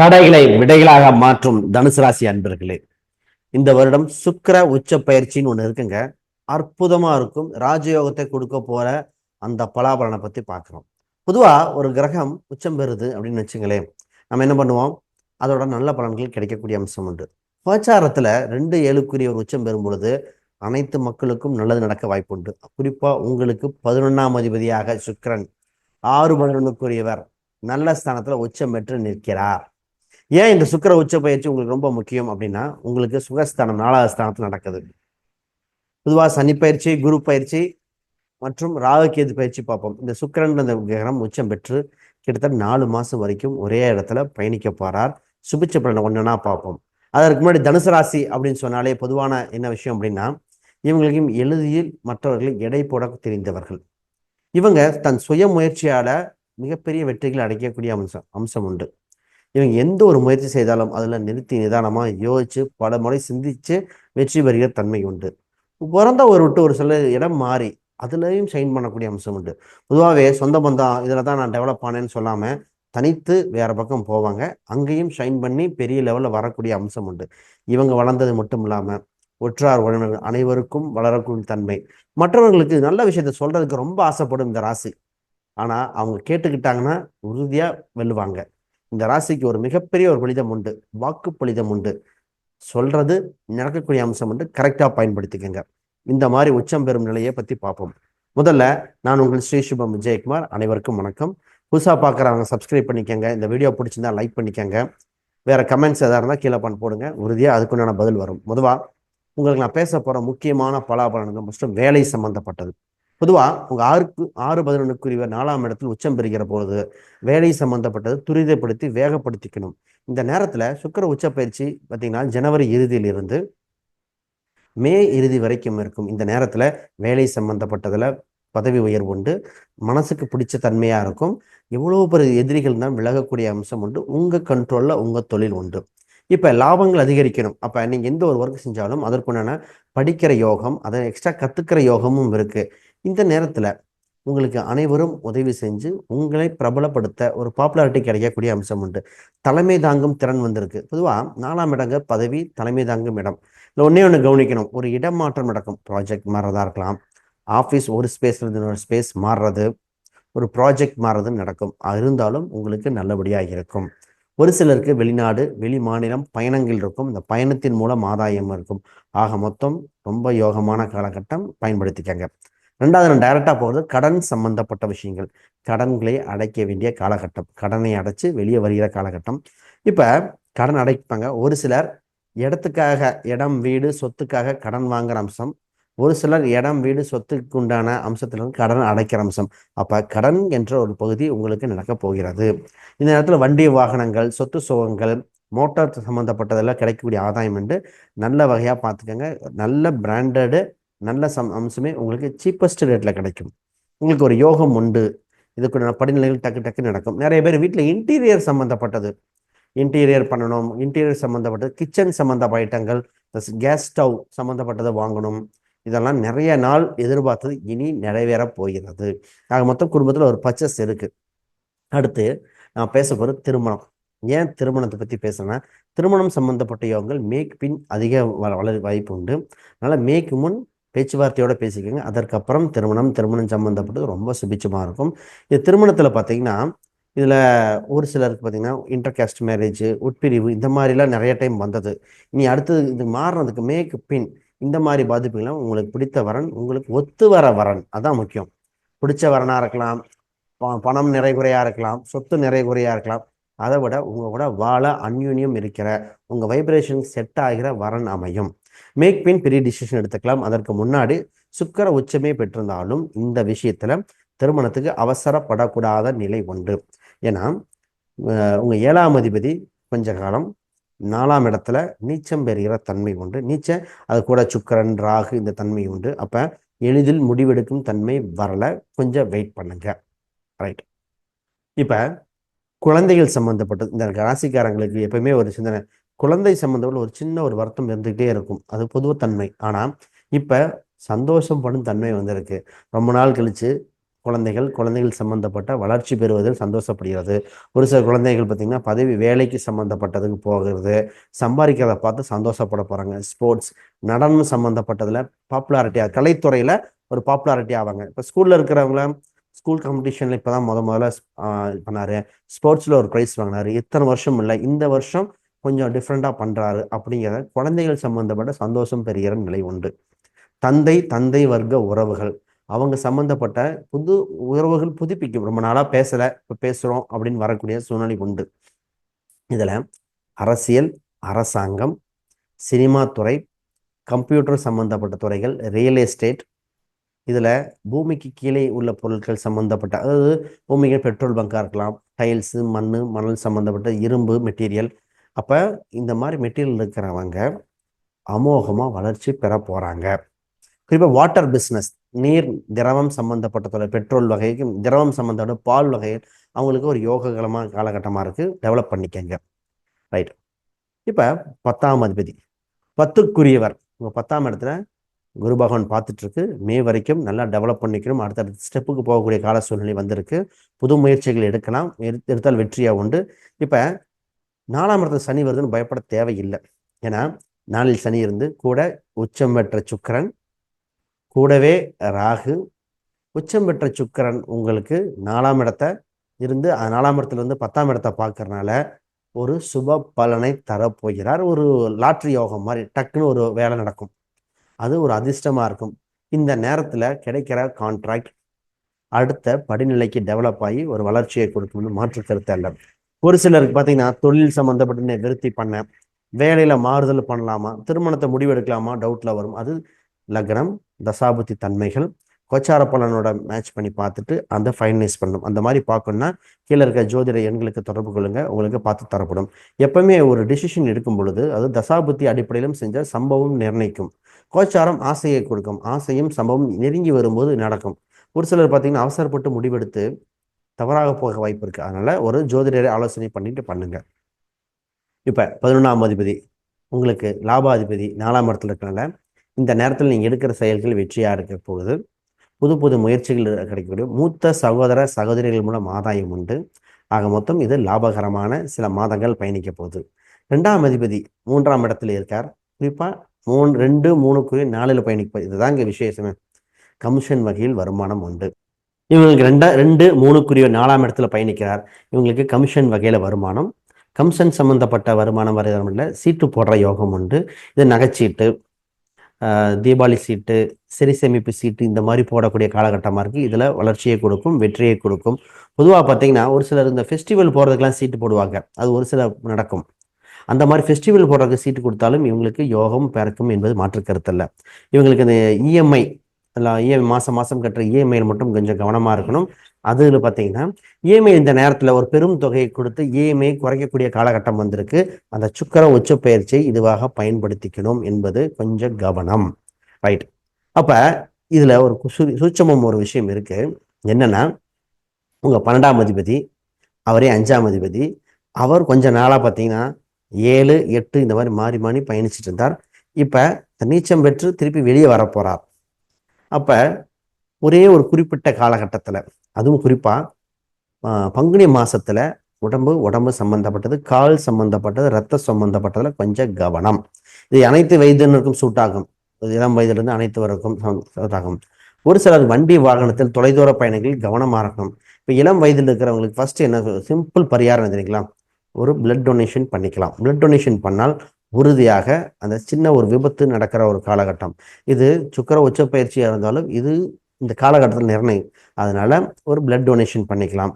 தடைகளை விடைகளாக மாற்றும் தனுசு ராசி அன்பர்களே இந்த வருடம் சுக்கர உச்ச பயிற்சின்னு ஒண்ணு இருக்குங்க. அற்புதமா இருக்கும். ராஜயோகத்தை கொடுக்க போற அந்த பலாபலனை பத்தி பார்க்குறோம். பொதுவா ஒரு கிரகம் உச்சம் பெறுது அப்படின்னு வச்சுங்களேன். நம்ம என்ன பண்ணுவோம்? அதோட நல்ல பலன்கள் கிடைக்கக்கூடிய அம்சம் உண்டு. கோச்சாரத்துல ரெண்டு ஏழுக்குரிய ஒரு உச்சம் பெறும் பொழுது அனைத்து மக்களுக்கும் நல்லது நடக்க வாய்ப்புண்டு குறிப்பா உங்களுக்கு பதினொன்றாம் அதிபதியாக சுக்கரன் ஆறு பதினொன்றுக்குரியவர் நல்ல ஸ்தானத்துல உச்சம் பெற்று நிற்கிறார். ஏன் இந்த சுக்கிர உச்ச பயிற்சி உங்களுக்கு ரொம்ப முக்கியம் அப்படின்னா உங்களுக்கு சுகஸ்தானம் நாலாவது ஸ்தானத்தில் நடக்குது. பொதுவாக சனி பயிற்சி குரு பயிற்சி மற்றும் ராகுகேது பயிற்சி பார்ப்போம். இந்த சுக்கிரன் அந்த கிரகம் உச்சம் பெற்று கிட்டத்தட்ட நாலு மாதம் வரைக்கும் ஒரே இடத்துல பயணிக்க போகிறார் சுபிச்ச பலனை ஒன்றுனா பார்ப்போம். அதற்கு முன்னாடி தனுசு ராசி அப்படின்னு சொன்னாலே பொதுவான என்ன விஷயம் அப்படின்னா இவங்களுக்கும் எளிதில் மற்றவர்களை எடை போட தெரிந்தவர்கள். இவங்க தன் சுய முயற்சியால் மிகப்பெரிய வெற்றிகள் அடைக்கக்கூடிய அம்சம் அம்சம் உண்டு. இவங்க எந்த ஒரு முயற்சி செய்தாலும் அதில் நிறுத்தி நிதானமாக யோசிச்சு பல முறை சிந்திச்சு வெற்றி பெறுகிற தன்மை உண்டு. பிறந்த ஒரு விட்டு ஒரு சில இடம் மாறி அதுலேயும் ஷைன் பண்ணக்கூடிய அம்சம் உண்டு. பொதுவாகவே சொந்த பந்தம் இதில் தான் நான் டெவலப் ஆனேன்னு சொல்லாமல் தனித்து வேறு பக்கம் போவாங்க. அங்கேயும் ஷைன் பண்ணி பெரிய லெவலில் வரக்கூடிய அம்சம் உண்டு. இவங்க வளர்ந்தது மட்டும் இல்லாமல் ஒற்றார் உறவினர்கள் அனைவருக்கும் வளரக்கூடிய தன்மை. மற்றவர்களுக்கு நல்ல விஷயத்த சொல்கிறதுக்கு ரொம்ப ஆசைப்படும் இந்த ராசி. ஆனால் அவங்க கேட்டுக்கிட்டாங்கன்னா உறுதியாக வெல்லுவாங்க. இந்த ராசிக்கு ஒரு மிகப்பெரிய ஒரு பலிதம் உண்டு. வாக்கு பலிதம் உண்டு. சொல்றது நடக்கக்கூடிய அம்சம் உண்டு கரெக்டாக பயன்படுத்திக்கங்க. இந்த மாதிரி உச்சம் பெறும் நிலையை பத்தி பார்ப்போம். முதல்ல நான் உங்கள் ஸ்ரீ சுபம் விஜயகுமார். அனைவருக்கும் வணக்கம். புதுசாக பார்க்குறவங்க சப்ஸ்கிரைப் பண்ணிக்கோங்க. இந்த வீடியோ பிடிச்சிருந்தா லைக் பண்ணிக்கோங்க. வேற கமெண்ட்ஸ் எதாக இருந்தால் கீழே பண்ண போடுங்க. உறுதியாக அதுக்குண்டான பதில் வரும். பொதுவாக உங்களுக்கு நான் பேச போகிற முக்கியமான பலாபலன்கள் மற்றும் வேலை சம்பந்தப்பட்டது. பொதுவாக உங்கள் ஆறுக்கு ஆறு பதினொன்றுக்குரிய நாலாம் இடத்தில் உச்சம் பெறுகிற பொழுது வேலை சம்பந்தப்பட்டது துரிதப்படுத்தி வேகப்படுத்திக்கணும். இந்த நேரத்தில் சுக்கர உச்ச பயிற்சி பார்த்தீங்கன்னா ஜனவரி இறுதியிலிருந்து மே இறுதி வரைக்கும் இருக்கும். இந்த நேரத்தில் வேலை சம்பந்தப்பட்டதில் பதவி உயர்வு உண்டு மனசுக்கு பிடிச்ச தன்மையாக இருக்கும் எவ்வளோ பெரிய எதிரிகள் தான் விலகக்கூடிய அம்சம் உண்டு உங்கள் கண்ட்ரோலில் உங்கள் தொழில் உண்டு. இப்போ லாபங்கள் அதிகரிக்கணும். அப்போ நீங்கள் எந்த ஒரு ஒர்க் செஞ்சாலும் அதற்குண்டான படிக்கிற யோகம் அதை எக்ஸ்ட்ரா கற்றுக்கிற யோகமும் இருக்குது இந்த நேரத்தில் உங்களுக்கு அனைவரும் உதவி செஞ்சு உங்களை பிரபலப்படுத்த ஒரு பாப்புலாரிட்டி கிடைக்கக்கூடிய அம்சம் உண்டு. தலைமை தாங்கும் திறன் வந்திருக்கு. பொதுவாக நாலாம் இடங்க பதவி தலைமை தாங்கும் இடம். இல்லை ஒன்றே ஒன்று கவனிக்கணும். ஒரு இடம் மாற்றம் நடக்கும். ப்ராஜெக்ட் மாறுறதா இருக்கலாம். ஆஃபீஸ் ஒரு ஸ்பேஸ்ல இன்னொரு ஸ்பேஸ் மாறுறது ஒரு ப்ராஜெக்ட் மாறுறதும் நடக்கும். இருந்தாலும் உங்களுக்கு நல்லபடியாக இருக்கும். ஒரு சிலருக்கு வெளிநாடு வெளி மாநிலம் பயணங்கள் இருக்கும். இந்த பயணத்தின் மூலம் ஆதாயம் இருக்கும். ஆக மொத்தம் ரொம்ப யோகமான காலகட்டம். பயன்படுத்திக்கங்க. ரெண்டாவது நான் டைரக்டாக போகிறது கடன் சம்பந்தப்பட்ட விஷயங்கள். கடன்களை அடைக்க வேண்டிய காலகட்டம். கடனை அடைச்சு வெளியே வருகிற காலகட்டம். இப்போ கடன் அடைப்பாங்க. ஒரு சிலர் இடத்துக்காக இடம் வீடு சொத்துக்காக கடன் வாங்குற அம்சம். ஒரு சிலர் இடம் வீடு சொத்துக்கு உண்டான அம்சத்திலிருந்து கடன் அடைக்கிற அம்சம். அப்போ கடன் என்ற ஒரு பகுதி உங்களுக்கு நடக்க போகிறது. இந்த நேரத்தில் வண்டி வாகனங்கள் சொத்து சுகங்கள் மோட்டார் சம்மந்தப்பட்டதெல்லாம் கிடைக்கக்கூடிய ஆதாயம் என்று நல்ல வகையாக பார்த்துக்கோங்க. நல்ல பிராண்டடு நல்ல சம் அம்சமே உங்களுக்கு சீப்பஸ்ட் ரேட்டில் கிடைக்கும். உங்களுக்கு ஒரு யோகம் உண்டு. இதுக்கு படிநிலைகள் டக்கு டக்கு நடக்கும். நிறைய பேர் வீட்டில் இன்டீரியர் சம்மந்தப்பட்டது இன்டீரியர் பண்ணணும். இன்டீரியர் சம்மந்தப்பட்டது கிச்சன் சம்மந்தப்பட்ட ஐட்டங்கள். கேஸ் ஸ்டவ் சம்மந்தப்பட்டதை வாங்கணும். இதெல்லாம் நிறைய நாள் எதிர்பார்த்தது. இனி நிறைவேற போகிறது. ஆக மொத்தம் குடும்பத்தில் ஒரு பச்சஸ் இருக்குது அடுத்து நான் பேச போகிற திருமணம். ஏன் திருமணத்தை பற்றி பேசுகிறேன்னா திருமணம் சம்மந்தப்பட்ட யோகங்கள் மேக் பின் அதிக வளர் வாய்ப்பு உண்டு. அதனால் மேக்கு முன் பேச்சுவார்த்தையோட பேசிக்கோங்க. அதற்கப்புறம் திருமணம் திருமணம் சம்மந்தப்பட்டது ரொம்ப சுபிச்சமாக இருக்கும். இது திருமணத்தில் பார்த்தீங்கன்னா இதில் ஒரு சிலருக்கு பார்த்தீங்கன்னா இன்டர்காஸ்ட் மேரேஜ் உட்பிரிவு இந்த மாதிரிலாம் நிறைய டைம் வந்தது. இனி அடுத்தது இது மாறுறதுக்கு மேக்கு பின் இந்த மாதிரி பாதிப்புகள்லாம் உங்களுக்கு பிடித்த வரன் உங்களுக்கு ஒத்து வர வரன். அதான் முக்கியம். பிடிச்ச வரனாக இருக்கலாம் பணம் நிறைகுறையாக இருக்கலாம் சொத்து நிறைகுறையாக இருக்கலாம். அதை விட உங்கள் கூட வாழ அந்யூன்யம் இருக்கிற உங்கள் வைப்ரேஷன் செட் ஆகிற வரன் அமையும். மேக் பின் பெரிய டிசிஷன் எடுத்துக்கலாம். அதற்கு முன்னாடி சுக்கர உச்சமே பெற்றிருந்தாலும் இந்த விஷயத்துல திருமணத்துக்கு அவசரப்படக்கூடாத நிலை உண்டு. ஏன்னா உங்க ஏழாம் அதிபதி கொஞ்ச காலம் நாலாம் இடத்துல நீச்சம் பெறுகிற தன்மை உண்டு. நீச்ச அது கூட சுக்கரன் ராகு இந்த தன்மை உண்டு. அப்ப எளிதில் முடிவெடுக்கும் தன்மை வரல. கொஞ்சம் வெயிட் பண்ணுங்க. ரைட் இப்ப குழந்தைகள் சம்பந்தப்பட்டது. இந்த ராசிக்காரங்களுக்கு எப்பவுமே ஒரு சிந்தனை. குழந்தை சம்மந்தப்பட்ட ஒரு சின்ன ஒரு வருத்தம் இருந்துகிட்டே இருக்கும். அது பொதுவாக தன்மை. ஆனால் இப்போ சந்தோஷம் படும் தன்மை வந்திருக்கு. ரொம்ப நாள் கழித்து குழந்தைகள் குழந்தைகள் சம்பந்தப்பட்ட வளர்ச்சி பெறுவதில் சந்தோஷப்படுகிறது. ஒரு சில குழந்தைகள் பார்த்திங்கன்னா பதவி வேலைக்கு சம்மந்தப்பட்டதுக்கு போகிறது சம்பாதிக்கிறத பார்த்து சந்தோஷப்பட போகிறாங்க ஸ்போர்ட்ஸ் நடனம் சம்மந்தப்பட்டதில் பாப்புலாரிட்டியாக கலைத்துறையில் ஒரு பாப்புலாரிட்டி ஆவாங்க. இப்போ ஸ்கூலில் இருக்கிறவங்கள ஸ்கூல் காம்படிஷனில் இப்போ தான் முத முதல்ல பண்ணார். ஸ்போர்ட்ஸில் ஒரு ப்ரைஸ் வாங்கினார். இத்தனை வருஷம் இல்லை. இந்த வருஷம் கொஞ்சம் டிஃப்ரெண்ட்டாக பண்ணுறாரு அப்படிங்கிற குழந்தைகள் சம்மந்தப்பட்ட சந்தோஷம் பெறுகிற நிலை உண்டு. தந்தை தந்தை வர்க்க உறவுகள். அவங்க சம்மந்தப்பட்ட புது உறவுகள் புதுப்பிக்கும். ரொம்ப நாளாக பேசலை இப்போ பேசுகிறோம் அப்படின்னு வரக்கூடிய சூழ்நிலை உண்டு. இதில் அரசியல் அரசாங்கம் சினிமா துறை கம்ப்யூட்டர் சம்மந்தப்பட்ட துறைகள் ரியல் எஸ்டேட் இதில் பூமிக்கு கீழே உள்ள பொருட்கள் சம்மந்தப்பட்ட அதாவது பூமிக்கு பெட்ரோல் பங்காக இருக்கலாம் டைல்ஸு மண் மணல் சம்மந்தப்பட்ட இரும்பு மெட்டீரியல் அப்போ இந்த மாதிரி மெட்டீரியல் இருக்கிறவங்க அமோகமாக வளர்ச்சி பெற போகிறாங்க குறிப்பாக வாட்டர் பிஸ்னஸ் நீர் திரவம் சம்மந்தப்பட்ட பெட்ரோல் வகைக்கு திரவம் சம்மந்தப்பட்ட பால் வகை அவங்களுக்கு ஒரு யோககலமாக காலகட்டமாக இருக்குது டெவலப் பண்ணிக்கங்க. ரைட் இப்போ பத்தாம் அதிபதி பத்துக்குரியவர். உங்கள் பத்தாம் இடத்துல குரு பகவான் பார்த்துட்ருக்கு. மே வரைக்கும் நல்லா டெவலப் பண்ணிக்கணும். அடுத்தடுத்த ஸ்டெப்புக்கு போகக்கூடிய கால சூழ்நிலை வந்திருக்கு. புது முயற்சிகள் எடுக்கலாம். எடுத்தால் வெற்றியாக உண்டு. இப்போ நாலாம் இடத்துல சனி வருதுன்னு பயப்பட தேவையில்லை. ஏன்னா நாளில் சனி இருந்து கூட உச்சம் பெற்ற சுக்கரன் கூடவே ராகு. உச்சம் பெற்ற சுக்கரன் உங்களுக்கு நாலாம் இடத்த இருந்து நாலாம் இடத்துல இருந்து பத்தாம் இடத்த பார்க்கறனால ஒரு சுப பலனை தரப்போகிறார். ஒரு லாட்ரி யோகம் மாதிரி டக்குன்னு ஒரு வேலை நடக்கும். அது ஒரு அதிர்ஷ்டமாக இருக்கும். இந்த நேரத்தில் கிடைக்கிற கான்ட்ராக்ட் அடுத்த படிநிலைக்கு டெவலப் ஆகி ஒரு வளர்ச்சியை கொடுக்கும்னு மாற்று கருத்து அல்ல. ஒரு சிலருக்கு பார்த்தீங்கன்னா தொழில் சம்மந்தப்பட்ட விருத்தி பண்ண வேலையில் மாறுதல் பண்ணலாமா திருமணத்தை முடிவெடுக்கலாமா டவுட்டில் வரும். அது லக்னம் தசாபுத்தி தன்மைகள் கோச்சார பலனோட மேட்ச் பண்ணி பார்த்துட்டு அந்த ஃபைனலைஸ் பண்ணணும். அந்த மாதிரி பார்க்கணுன்னா கீழே இருக்க ஜோதிட எண்களுக்கு தொடர்பு கொள்ளுங்க. உங்களுக்கு பார்த்து தரப்படும். எப்பவுமே ஒரு டிசிஷன் எடுக்கும் பொழுது அது தசாபுத்தி அடிப்படையிலும் செஞ்ச சம்பவம் நிர்ணயிக்கும். கோச்சாரம் ஆசையை கொடுக்கும். ஆசையும் சம்பவம் நெருங்கி வரும்போது நடக்கும். ஒரு சிலர் பார்த்தீங்கன்னா அவசரப்பட்டு முடிவெடுத்து தவறாக போக வாய்ப்பு இருக்குது அதனால் ஒரு ஜோதிடரை ஆலோசனை பண்ணிட்டு பண்ணுங்கள் இப்போ பதினொன்றாம் அதிபதி உங்களுக்கு லாபாதிபதி நாலாம் இடத்துல இருக்கனால இந்த நேரத்தில் நீங்கள் எடுக்கிற செயல்கள் வெற்றியாக இருக்க போகுது. புது புது முயற்சிகள் கிடைக்கக்கூடிய மூத்த சகோதர சகோதரிகள் மூலம் ஆதாயம் உண்டு. ஆக மொத்தம் இது லாபகரமான சில மாதங்கள் பயணிக்க போகுது. ரெண்டாம் அதிபதி மூன்றாம் இடத்துல இருக்கார். குறிப்பாக மூணு ரெண்டு மூணுக்குரிய நாலில் பயணிப்பது இதுதான் இங்கே விசேஷமே. கமிஷன் வகையில் வருமானம் உண்டு. இவங்களுக்கு ரெண்டா ரெண்டு மூணுக்குரிய நாலாம் இடத்துல பயணிக்கிறார். இவங்களுக்கு கமிஷன் வகையில் வருமானம். கமிஷன் சம்மந்தப்பட்ட வருமானம் வரையில சீட்டு போடுற யோகம் உண்டு. இது நகைச்சீட்டு தீபாவளி சீட்டு சிறை சேமிப்பு சீட்டு இந்த மாதிரி போடக்கூடிய காலகட்டமாக இருக்குது இதில் வளர்ச்சியை கொடுக்கும் வெற்றியை கொடுக்கும். பொதுவாக பார்த்தீங்கன்னா ஒரு சிலர் இந்த ஃபெஸ்டிவல் போகிறதுக்கெலாம் சீட்டு போடுவாங்க. அது ஒரு சில நடக்கும். அந்த மாதிரி ஃபெஸ்டிவல் போடுறதுக்கு சீட்டு கொடுத்தாலும் இவங்களுக்கு யோகம் பிறக்கும் என்பது மாற்று கருத்தல்ல இவங்களுக்கு இந்த இஎம்ஐ இல்லை இஎம்ஐ மாதம் மாதம் கட்டுற இஎம்ஐயில் மட்டும் கொஞ்சம் கவனமாக இருக்கணும். அதில் பார்த்தீங்கன்னா இஎம்ஐ இந்த நேரத்தில் ஒரு பெரும் தொகையை கொடுத்து இஎம்ஐ குறைக்கக்கூடிய காலகட்டம் வந்திருக்கு. அந்த சுக்கர உச்ச பயிற்சியை இதுவாக பயன்படுத்திக்கணும் என்பது கொஞ்சம் கவனம். ரைட் அப்போ இதில் ஒரு சூட்சமம் ஒரு விஷயம் இருக்கு. என்னென்னா உங்கள் பன்னெண்டாம் அதிபதி அவரே அஞ்சாம் அதிபதி அவர் கொஞ்ச நாளாக பார்த்தீங்கன்னா ஏழு எட்டு இந்த மாதிரி மாறி மாறி பயணிச்சுட்டு இருந்தார். இப்போ நீச்சம் பெற்று திருப்பி வெளியே வரப்போறார். அப்போ ஒரே ஒரு குறிப்பிட்ட காலகட்டத்தில் அதுவும் குறிப்பாக பங்குனி மாதத்தில் உடம்பு உடம்பு சம்பந்தப்பட்டது கால் சம்பந்தப்பட்டது ரத்த சம்மந்தப்பட்டதில் கொஞ்சம் கவனம். இது அனைத்து வயதினருக்கும் சூட்டாகும் இளம் வயதிலிருந்து அனைத்து வரைக்கும் சூட்டாகும் ஒரு சிலர் வண்டி வாகனத்தில் தொலைதூர பயணங்களில் கவனமாக இருக்கணும். இப்போ இளம் வயதில் இருக்கிறவங்களுக்கு ஃபஸ்ட்டு என்ன சிம்பிள் பரிகாரம் தெரியுங்களா? ஒரு பிளட் டொனேஷன் பண்ணிக்கலாம். பிளட் டொனேஷன் பண்ணால் உறுதியாக அந்த சின்ன ஒரு விபத்து நடக்கிற ஒரு காலகட்டம். இது சுக்கர உச்ச பயிற்சியாக இருந்தாலும் இது இந்த காலகட்டத்தில் நிர்ணயம். அதனால ஒரு பிளட் டொனேஷன் பண்ணிக்கலாம்.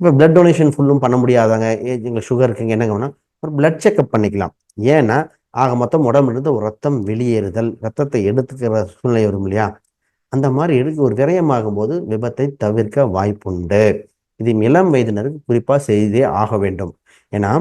இப்போ பிளட் டொனேஷன் ஃபுல்லும் பண்ண முடியாதவங்க எங்களுக்கு சுகர் இருக்குங்க என்ன ஒரு பிளட் செக்அப் பண்ணிக்கலாம். ஏன்னா ஆக மொத்தம் உடம்புலேருந்து ஒரு ரத்தம் வெளியேறுதல் ரத்தத்தை எடுத்துக்கிற சூழ்நிலை வரும் இல்லையா? அந்த மாதிரி எடுக்க ஒரு விரயமாகும் போது விபத்தை தவிர்க்க வாய்ப்புண்டு. இது இளம் வயதினருக்கு குறிப்பாக செய்தே ஆக வேண்டும். ஏன்னா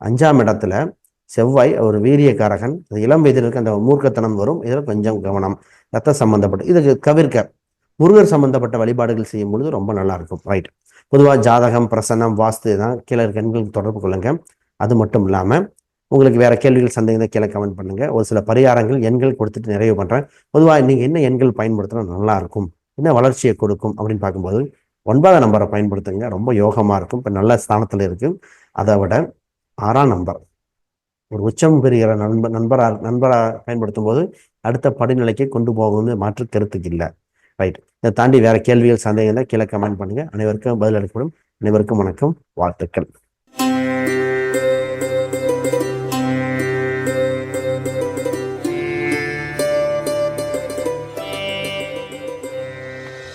அஞ்சாம் இடத்துல செவ்வாய் ஒரு வீரியக்காரகன். இளம் வயதினருக்கு அந்த மூர்க்கத்தனம் வரும். இதில் கொஞ்சம் கவனம். ரத்த சம்பந்தப்பட்ட இதுக்கு தவிர்க்க. முருகர் சம்பந்தப்பட்ட வழிபாடுகள் செய்யும் பொழுது ரொம்ப நல்லா இருக்கும். ரைட் பொதுவாக ஜாதகம் பிரசன்னம் வாஸ்து தான் கீழே இருக்க எண்களுக்கு தொடர்பு கொள்ளுங்க. அது மட்டும் இல்லாமல் உங்களுக்கு வேற கேள்விகள் சந்தேகம் கீழே கமெண்ட் பண்ணுங்க. ஒரு சில பரிகாரங்கள் எண்கள் கொடுத்துட்டு நிறைவு பண்ணுறேன் பொதுவாக நீங்கள் என்ன எண்கள் பயன்படுத்தினா நல்லா இருக்கும். என்ன வளர்ச்சியை கொடுக்கும் அப்படின்னு பார்க்கும்போது ஒன்பதாம் நம்பரை பயன்படுத்துங்க. ரொம்ப யோகமாக இருக்கும். இப்போ நல்ல ஸ்தானத்தில் இருக்கும் அதை விட ஆறாம் நம்பர். ஒரு உச்சம் பெறுகிற நண்ப நண்பராக நண்பராக பயன்படுத்தும் போது அடுத்த படிநிலைக்கு கொண்டு போகணும்னு மாற்று கருத்துக்கு இல்லை. ரைட் இதை தாண்டி வேற கேள்விகள் சந்தேகங்கள் கீழே கமெண்ட் பண்ணுங்க. அனைவருக்கும் பதில் அளிக்கப்படும். அனைவருக்கும் வணக்கம். வாழ்த்துக்கள்.